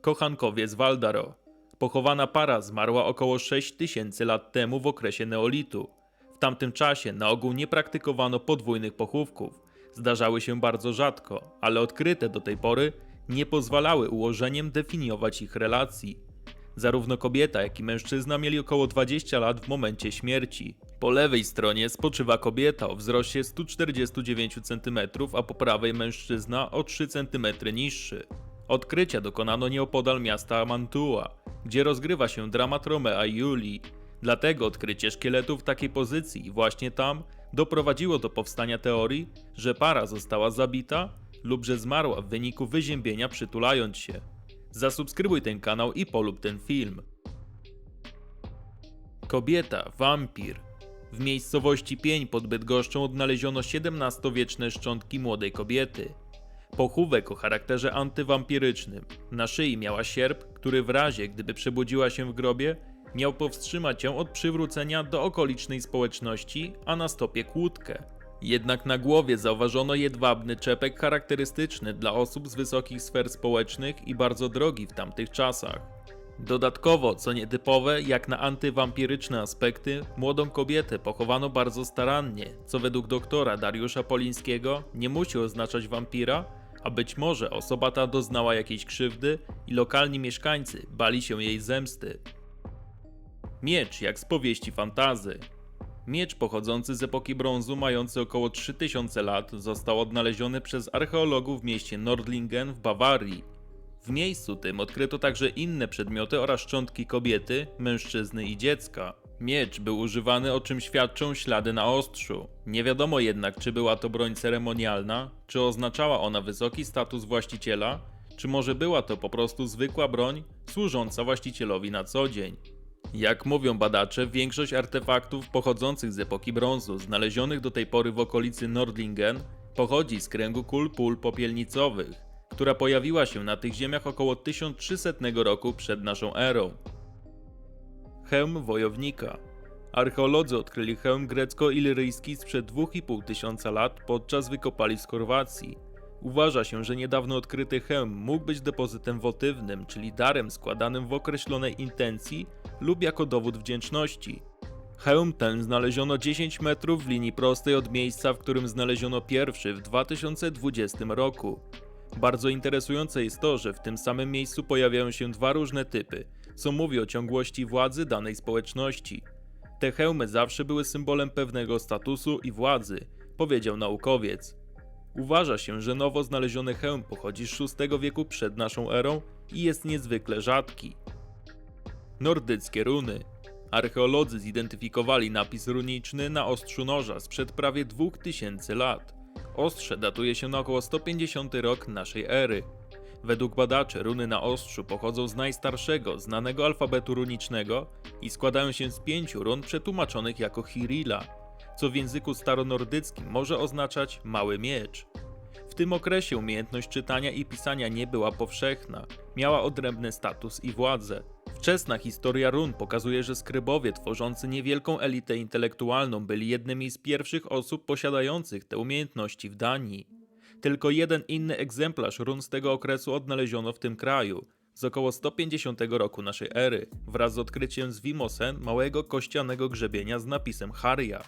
Kochankowie z Waldaro. Pochowana para zmarła około 6 tysięcy lat temu w okresie neolitu. W tamtym czasie na ogół nie praktykowano podwójnych pochówków. Zdarzały się bardzo rzadko, ale odkryte do tej pory nie pozwalały ułożeniem definiować ich relacji. Zarówno kobieta, jak i mężczyzna mieli około 20 lat w momencie śmierci. Po lewej stronie spoczywa kobieta o wzroście 149 cm, a po prawej mężczyzna o 3 cm niższy. Odkrycia dokonano nieopodal miasta Mantua, gdzie rozgrywa się dramat Romea i Julii. Dlatego odkrycie szkieletu w takiej pozycji właśnie tam doprowadziło do powstania teorii, że para została zabita lub że zmarła w wyniku wyziębienia przytulając się. Zasubskrybuj ten kanał i polub ten film. Kobieta, wampir. W miejscowości Pień pod Bydgoszczą odnaleziono XVII-wieczne szczątki młodej kobiety. Pochówek o charakterze antywampirycznym. Na szyi miała sierp, który w razie gdyby przebudziła się w grobie, miał powstrzymać ją od przywrócenia do okolicznej społeczności, a na stopie kłódkę. Jednak na głowie zauważono jedwabny czepek charakterystyczny dla osób z wysokich sfer społecznych i bardzo drogi w tamtych czasach. Dodatkowo, co nietypowe, jak na antywampiryczne aspekty, młodą kobietę pochowano bardzo starannie, co według doktora Dariusza Polińskiego nie musi oznaczać wampira, a być może osoba ta doznała jakiejś krzywdy i lokalni mieszkańcy bali się jej zemsty. Miecz jak z powieści fantazy. Miecz pochodzący z epoki brązu, mający około 3000 lat, został odnaleziony przez archeologów w mieście Nordlingen w Bawarii. W miejscu tym odkryto także inne przedmioty oraz szczątki kobiety, mężczyzny i dziecka. Miecz był używany, o czym świadczą ślady na ostrzu. Nie wiadomo jednak, czy była to broń ceremonialna, czy oznaczała ona wysoki status właściciela, czy może była to po prostu zwykła broń służąca właścicielowi na co dzień. Jak mówią badacze, większość artefaktów pochodzących z epoki brązu, znalezionych do tej pory w okolicy Nordlingen, pochodzi z kręgu kul pól popielnicowych, która pojawiła się na tych ziemiach około 1300 roku przed naszą erą. Hełm wojownika. Archeolodzy odkryli hełm grecko-ilyryjski sprzed 2,5 tysiąca lat podczas wykopalisk Chorwacji. Uważa się, że niedawno odkryty hełm mógł być depozytem wotywnym, czyli darem składanym w określonej intencji lub jako dowód wdzięczności. Hełm ten znaleziono 10 metrów w linii prostej od miejsca, w którym znaleziono pierwszy w 2020 roku. Bardzo interesujące jest to, że w tym samym miejscu pojawiają się dwa różne typy, co mówi o ciągłości władzy danej społeczności. Te hełmy zawsze były symbolem pewnego statusu i władzy, powiedział naukowiec. Uważa się, że nowo znaleziony hełm pochodzi z VI wieku przed naszą erą i jest niezwykle rzadki. Nordyckie runy. Archeolodzy zidentyfikowali napis runiczny na ostrzu noża sprzed prawie 2000 lat. Ostrze datuje się na około 150 rok naszej ery. Według badaczy runy na ostrzu pochodzą z najstarszego znanego alfabetu runicznego i składają się z pięciu run przetłumaczonych jako Hirila, co w języku staronordyckim może oznaczać mały miecz. W tym okresie umiejętność czytania i pisania nie była powszechna, miała odrębny status i władzę. Wczesna historia run pokazuje, że skrybowie tworzący niewielką elitę intelektualną byli jednymi z pierwszych osób posiadających te umiejętności w Danii. Tylko jeden inny egzemplarz run z tego okresu odnaleziono w tym kraju, z około 150 roku naszej ery, wraz z odkryciem z Wimosen małego kościanego grzebienia z napisem Haria.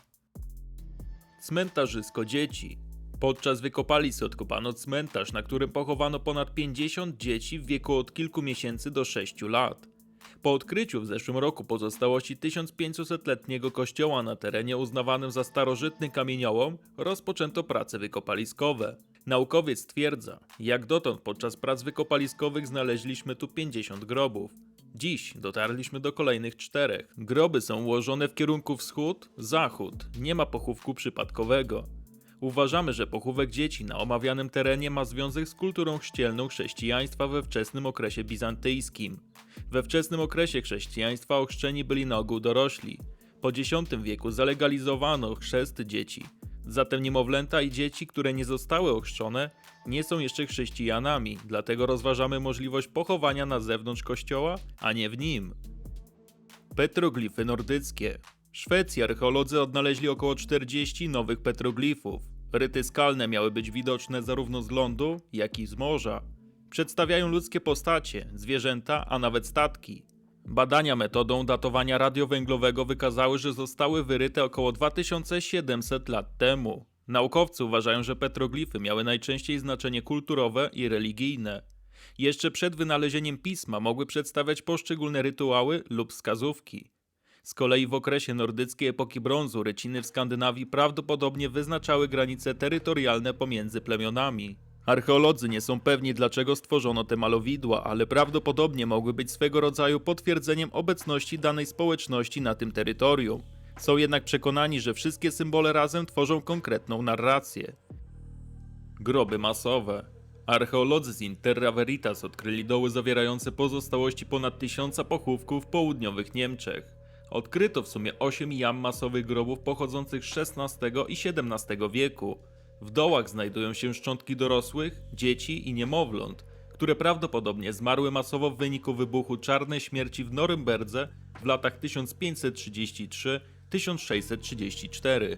Cmentarzysko dzieci. Podczas wykopalisk odkopano cmentarz, na którym pochowano ponad 50 dzieci w wieku od kilku miesięcy do 6 lat. Po odkryciu w zeszłym roku pozostałości 1500-letniego kościoła na terenie uznawanym za starożytny kamieniołom, rozpoczęto prace wykopaliskowe. Naukowiec stwierdza, jak dotąd podczas prac wykopaliskowych znaleźliśmy tu 50 grobów. Dziś dotarliśmy do kolejnych czterech. Groby są ułożone w kierunku wschód-zachód, nie ma pochówku przypadkowego. Uważamy, że pochówek dzieci na omawianym terenie ma związek z kulturą chrzcielną chrześcijaństwa we wczesnym okresie bizantyjskim. We wczesnym okresie chrześcijaństwa ochrzczeni byli na ogół dorośli. Po X wieku zalegalizowano chrzest dzieci. Zatem niemowlęta i dzieci, które nie zostały ochrzczone, nie są jeszcze chrześcijanami, dlatego rozważamy możliwość pochowania na zewnątrz kościoła, a nie w nim. Petroglify nordyckie. Szwecji archeolodzy odnaleźli około 40 nowych petroglifów. Ryty skalne miały być widoczne zarówno z lądu, jak i z morza. Przedstawiają ludzkie postacie, zwierzęta, a nawet statki. Badania metodą datowania radiowęglowego wykazały, że zostały wyryte około 2700 lat temu. Naukowcy uważają, że petroglify miały najczęściej znaczenie kulturowe i religijne. Jeszcze przed wynalezieniem pisma mogły przedstawiać poszczególne rytuały lub wskazówki. Z kolei w okresie nordyckiej epoki brązu ryciny w Skandynawii prawdopodobnie wyznaczały granice terytorialne pomiędzy plemionami. Archeolodzy nie są pewni, dlaczego stworzono te malowidła, ale prawdopodobnie mogły być swego rodzaju potwierdzeniem obecności danej społeczności na tym terytorium. Są jednak przekonani, że wszystkie symbole razem tworzą konkretną narrację. Groby masowe. Archeolodzy z Interra Veritas odkryli doły zawierające pozostałości ponad tysiąca pochówków w południowych Niemczech. Odkryto w sumie 8 jam masowych grobów pochodzących z XVI i XVII wieku. W dołach znajdują się szczątki dorosłych, dzieci i niemowląt, które prawdopodobnie zmarły masowo w wyniku wybuchu czarnej śmierci w Norymberdze w latach 1533-1634.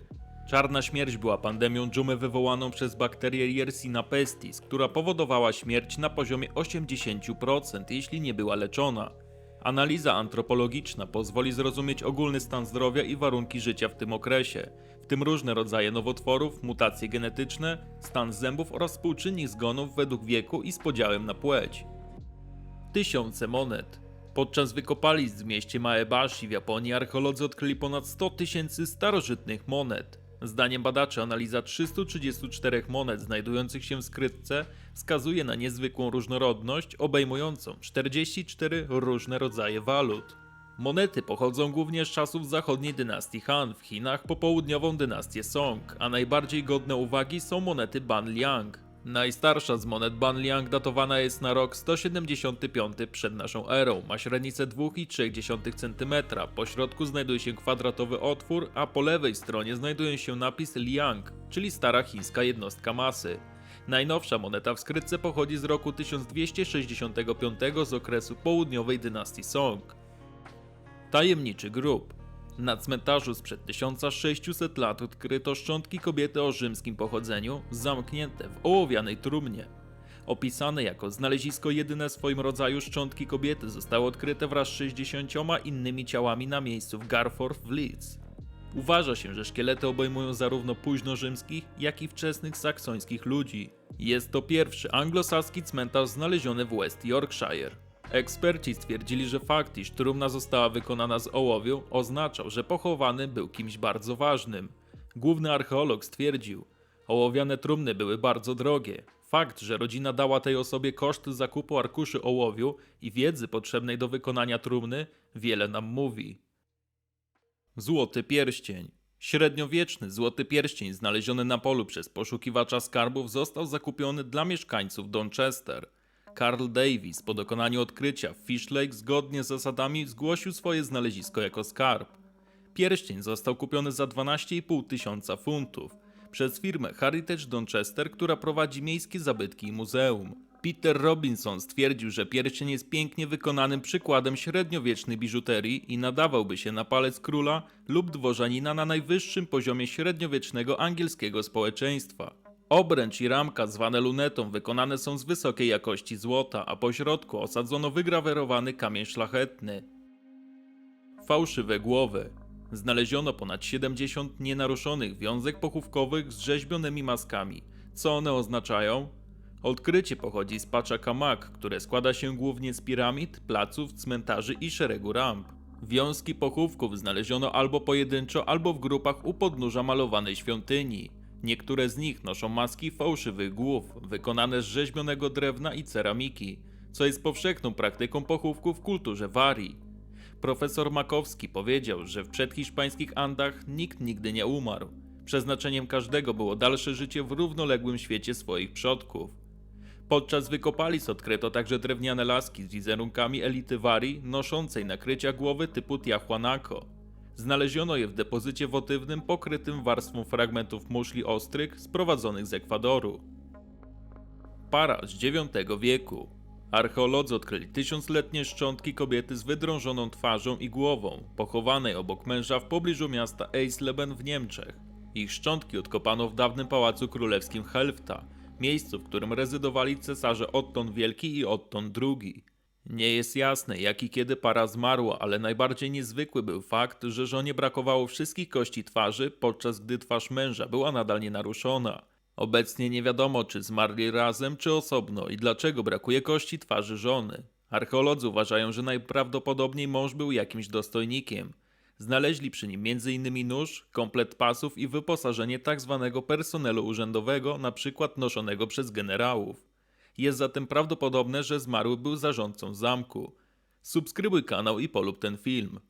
Czarna śmierć była pandemią dżumy wywołaną przez bakterię Yersina pestis, która powodowała śmierć na poziomie 80%, jeśli nie była leczona. Analiza antropologiczna pozwoli zrozumieć ogólny stan zdrowia i warunki życia w tym okresie, w tym różne rodzaje nowotworów, mutacje genetyczne, stan zębów oraz współczynnik zgonów według wieku i z podziałem na płeć. Tysiące monet. Podczas wykopalisk w mieście Maebashi w Japonii archeolodzy odkryli ponad 100 tysięcy starożytnych monet. Zdaniem badaczy analiza 334 monet znajdujących się w skrytce wskazuje na niezwykłą różnorodność obejmującą 44 różne rodzaje walut. Monety pochodzą głównie z czasów zachodniej dynastii Han w Chinach po południową dynastię Song, a najbardziej godne uwagi są monety Banliang. Najstarsza z monet Banliang datowana jest na rok 175 przed naszą erą. Ma średnicę 2,3 cm. Po środku znajduje się kwadratowy otwór, a po lewej stronie znajduje się napis Liang, czyli stara chińska jednostka masy. Najnowsza moneta w skrytce pochodzi z roku 1265 z okresu południowej dynastii Song. Tajemniczy grób. Na cmentarzu sprzed 1600 lat odkryto szczątki kobiety o rzymskim pochodzeniu, zamknięte w ołowianej trumnie. Opisane jako znalezisko jedyne w swoim rodzaju szczątki kobiety zostały odkryte wraz z 60 innymi ciałami na miejscu w Garforth w Leeds. Uważa się, że szkielety obejmują zarówno późnorzymskich, jak i wczesnych saksońskich ludzi. Jest to pierwszy anglosaski cmentarz znaleziony w West Yorkshire. Eksperci stwierdzili, że fakt, iż trumna została wykonana z ołowiu, oznaczał, że pochowany był kimś bardzo ważnym. Główny archeolog stwierdził, ołowiane trumny były bardzo drogie. Fakt, że rodzina dała tej osobie koszt zakupu arkuszy ołowiu i wiedzy potrzebnej do wykonania trumny, wiele nam mówi. Złoty pierścień. Średniowieczny złoty pierścień znaleziony na polu przez poszukiwacza skarbów został zakupiony dla mieszkańców Donchester. Carl Davis po dokonaniu odkrycia w Fish Lake zgodnie z zasadami zgłosił swoje znalezisko jako skarb. Pierścień został kupiony za 12,5 tysiąca funtów przez firmę Heritage Donchester, która prowadzi miejskie zabytki i muzeum. Peter Robinson stwierdził, że pierścień jest pięknie wykonanym przykładem średniowiecznej biżuterii i nadawałby się na palec króla lub dworzanina na najwyższym poziomie średniowiecznego angielskiego społeczeństwa. Obręcz i ramka zwane lunetą wykonane są z wysokiej jakości złota, a po środku osadzono wygrawerowany kamień szlachetny. Fałszywe głowy. Znaleziono ponad 70 nienaruszonych wiązek pochówkowych z rzeźbionymi maskami. Co one oznaczają? Odkrycie pochodzi z Pachacamac, które składa się głównie z piramid, placów, cmentarzy i szeregu ramp. Wiązki pochówków znaleziono albo pojedynczo, albo w grupach u podnóża malowanej świątyni. Niektóre z nich noszą maski fałszywych głów, wykonane z rzeźbionego drewna i ceramiki, co jest powszechną praktyką pochówku w kulturze Warii. Profesor Makowski powiedział, że w przedhiszpańskich Andach nikt nigdy nie umarł. Przeznaczeniem każdego było dalsze życie w równoległym świecie swoich przodków. Podczas wykopalisk odkryto także drewniane laski z wizerunkami elity Warii noszącej nakrycia głowy typu Tiahuanaco. Znaleziono je w depozycie wotywnym pokrytym warstwą fragmentów muszli ostrych sprowadzonych z Ekwadoru. Para z IX wieku. Archeolodzy odkryli tysiącletnie szczątki kobiety z wydrążoną twarzą i głową, pochowanej obok męża w pobliżu miasta Eisleben w Niemczech. Ich szczątki odkopano w dawnym pałacu królewskim Helfta, miejscu, w którym rezydowali cesarze Otton Wielki i Otton II. Nie jest jasne, jak i kiedy para zmarła, ale najbardziej niezwykły był fakt, że żonie brakowało wszystkich kości twarzy, podczas gdy twarz męża była nadal nienaruszona. Obecnie nie wiadomo, czy zmarli razem, czy osobno i dlaczego brakuje kości twarzy żony. Archeolodzy uważają, że najprawdopodobniej mąż był jakimś dostojnikiem. Znaleźli przy nim m.in. nóż, komplet pasów i wyposażenie tzw. personelu urzędowego, przykład noszonego przez generałów. Jest zatem prawdopodobne, że zmarły był zarządcą zamku. Subskrybuj kanał i polub ten film.